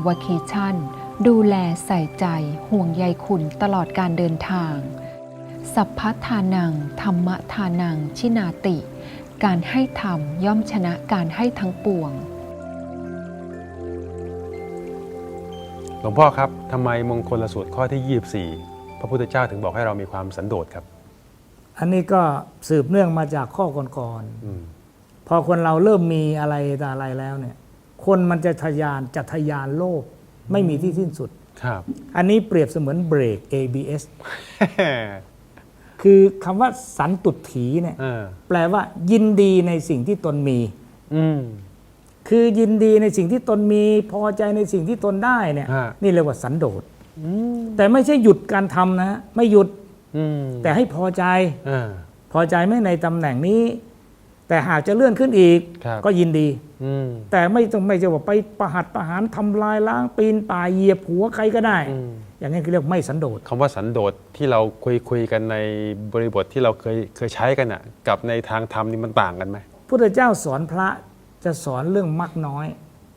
โดย My Vacation ดูแลใส่ใจห่วงใยคุณตลอดการเดินทาง สัพพทานัง ธรรมทานัง ชินาติ การให้ธรรมย่อมชนะการให้ทั้งปวง หลวงพ่อครับทำไมมงคลสูตรข้อที่ 24 พระพุทธเจ้าถึงบอกให้เรามีความสันโดษครับ อันนี้ก็สืบเนื่องมาจากข้อก่อนอืมๆพอคนเราเริ่มมีอะไรต่ออะไรแล้วเนี่ย คนมันจะทะยานจะทะยานโลภไม่มีที่สิ้นสุด ครับ อันนี้เปรียบเสมือนเบรก ABS คือคำว่าสันตุถีเนี่ยเออ แปลว่ายินดีในสิ่งที่ตนมี อืม คือยินดีในสิ่งที่ตนมีพอใจในสิ่งที่ตนได้เนี่ยฮะ นี่เรียกว่าสันโดษอืมแต่ไม่ใช่หยุดการทำนะฮะไม่หยุดอืมแต่ให้พอใจ เออพอใจไหมในตำแหน่งนี้ แต่หากจะเลื่อนขึ้นอีกครับก็ยินดีอืมแต่ไม่ต้องไม่จะว่าไปประหัตประหารทำลายล้างปีนป่ายเหยียบหัวใครก็ได้อืมอย่างนี้คือเรียกไม่สันโดษคำว่าสันโดษที่เราคุยคุยกันในบริบทที่เราเคยเคยใช้กันอะ กับในทางธรรมนี่มันต่างกันไหมพุทธเจ้าสอนพระจะสอนเรื่องมักน้อย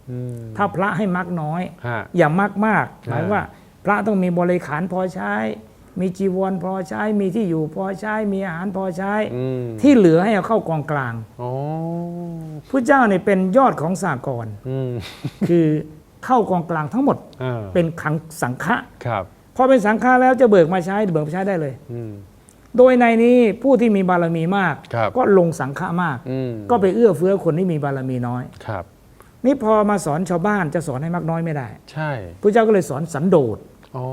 อืมถ้าพระให้มักน้อยฮะอย่ามักมากหมายอ่าว่า พระต้องมีบริขารพอใช้ มีจีวรพอใช้มีที่อยู่พอใช้มีอาหารพอใช้ อืมที่เหลือให้เอาเข้ากองกลางอ๋อพระเจ้าเนี่ยเป็นยอดของสากลอืมคือเข้ากองกลางทั้งหมดเออเป็นขังสังฆะครับพอเป็นสังฆะแล้วจะเบิกมาใช้เบิกมาใช้ได้เลย อืม โดยในนี้ผู้ที่มีบารมีมาก ครับ ก็ลงสังฆะมาก อืมก็ไปเอื้อเฟื้อคนที่มีบารมีน้อย ครับ นี่พอมาสอนชาวบ้านจะสอนให้มากน้อยไม่ได้ใช่พระเจ้าก็เลยสอนสันโดษ อ๋อ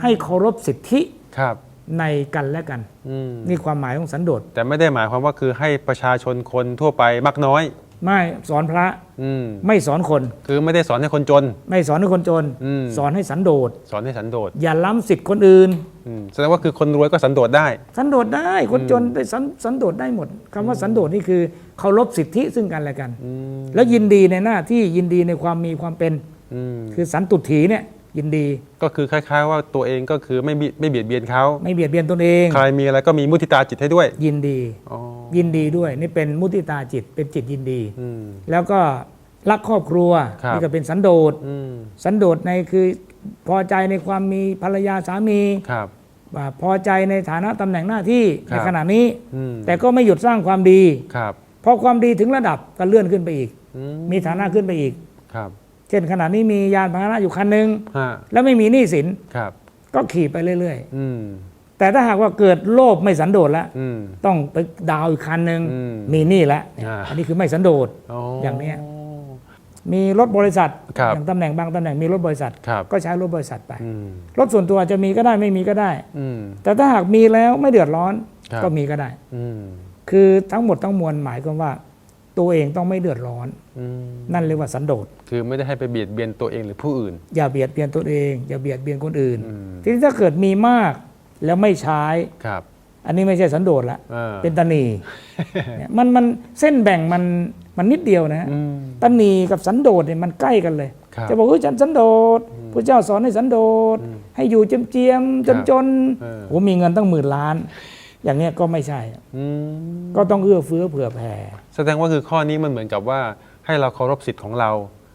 ให้เคารพสิทธิ ครับในกันและกัน อืมนี่ความหมายของสันโดษแต่ไม่ได้หมายความว่าคือให้ประชาชนคนทั่วไปมักน้อย ไม่สอนพระอืมไม่สอนคน คือไม่ได้สอนให้คนจน ไม่สอนให้คนจน อืม สอนให้สันโดษสอนให้สันโดษอย่าล้ำสิทธิ์คนอื่น อืมแสดงว่าคือคนรวยก็สันโดษได้ สันโดษได้คนจนได้สันสันโดษได้หมดคำว่าสันโดษนี่คือเคารพสิทธิซึ่งกันและกัน อืมแล้วยินดีในหน้าที่ยินดีในความมีความเป็น อืมคือสันตุถีเนี่ย ยินดี ก็คือคล้าย ๆ ว่าตัวเองก็คือไม่บิไม่เบียดเบียนเขาไม่เบียดเบียนตนเอง ใครมีอะไรก็มีมุทิตาจิตให้ด้วย ยินดีอ๋อยินดีด้วยนี่เป็นมุติตาจิตเป็นจิตยินดีอืมแล้วก็รักครอบครัวครับนี่ก็เป็นสันโดษอืมสันโดษในคือพอใจในความมีภรรยาสามีครับว่าพอใจในฐานะตำแหน่งหน้าที่ครัในบขณะนี้อืมแต่ก็ไม่หยุดสร้างความดีครับพอความดีถึงระดับก็เลื่อนขึ้นไปอีกอืมมีฐานะขึ้นไปอีกครับเช่นขณะนี้มียานพาหนะอยู่คันหนึ่งฮะแล้วไม่มีหนี้สินครับ ก็ขี่ไปเรื่อย อืม ๆ แต่ถ้าหากว่าเกิดโลภไม่สันโดษแล้ว อืม ต้องไปดาวน์อีกคันหนึ่งอืมมีหนี้แล้วเนี่ยอ่า อันนี้คือไม่สันโดษอ๋อออย่างเนี้ย มีรถบริษัทครับ อย่างตำแหน่งบางตำแหน่งมีรถบริษัท ครับ ก็ใช้รถบริษัทไป อืม รถส่วนตัวอาจจะมีก็ได้ไม่มีก็ได้ อืม แต่ถ้าหากมีแล้วไม่เดือดร้อนครับ ก็มีก็ได้ อืม คือทั้งหมดทั้งมวลหมายความว่า ตัวเองต้องไม่เดือดร้อนอืมนั่นเรียกว่าสันโดษคือไม่ได้ให้ไปเบียดเบียนตัวเองหรือผู้อื่น อย่าเบียดเบียนตัวเอง อย่าเบียดเบียนคนอื่นอืมทีนี้ถ้าเกิดมีมากแล้วไม่ใช้ครับ อันนี้ไม่ใช่สันโดษละเออเป็นตนีเนี่ยมันมันเส้นแบ่งมันมันนิดเดียวนะฮะอืมตนีกับสันโดษเนี่ยมันใกล้กันเลยครับจะบอกว่าฉันสันโดษพระเจ้าสอนให้สันโดษอืมให้อยู่เจียมเจียมๆจนครับจนเออโอ้มีเงินตั้งหมื่นล้าน อย่างเนี้ยก็ไม่ใช่ อืมก็ต้องเอื้อเฟื้อเผื่อแผ่แสดงว่าคือข้อนี้มันเหมือนกับว่าให้เราเคารพสิทธิ์ของเรา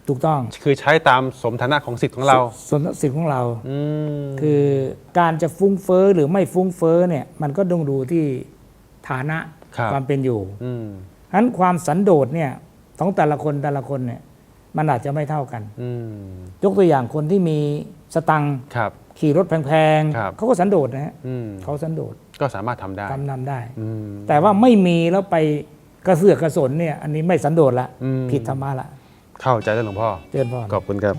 ถูกต้องคือใช้ตามสมฐานะของสิทธิ์ของเราส่วนสิทธิ์ของเรา อืมคือการจะฟุ้งเฟ้อหรือไม่ฟุ้งเฟ้อเนี่ยมันก็ต้องดูที่ฐานะครับความเป็นอยู่อืมฉะนั้นความสันโดษเนี่ยของแต่ละคนแต่ละคนเนี่ยมันอาจจะไม่เท่ากัน อืมยกตัวอย่างคนที่มีสตังค์ครับ ขี่รถแพงครับ ๆเขาก็สันโดษนะฮะอืมเขาสันโดษ ก็สามารถทำได้ทำนำได้อืมแต่ว่าไม่มีแล้วไปกระเสือกกระสนเนี่ย อันนี้ไม่สันโดษละอืมผิดธรรมะละ เข้าใจแล้วหลวงพ่อเจริญพรขอบคุณครับ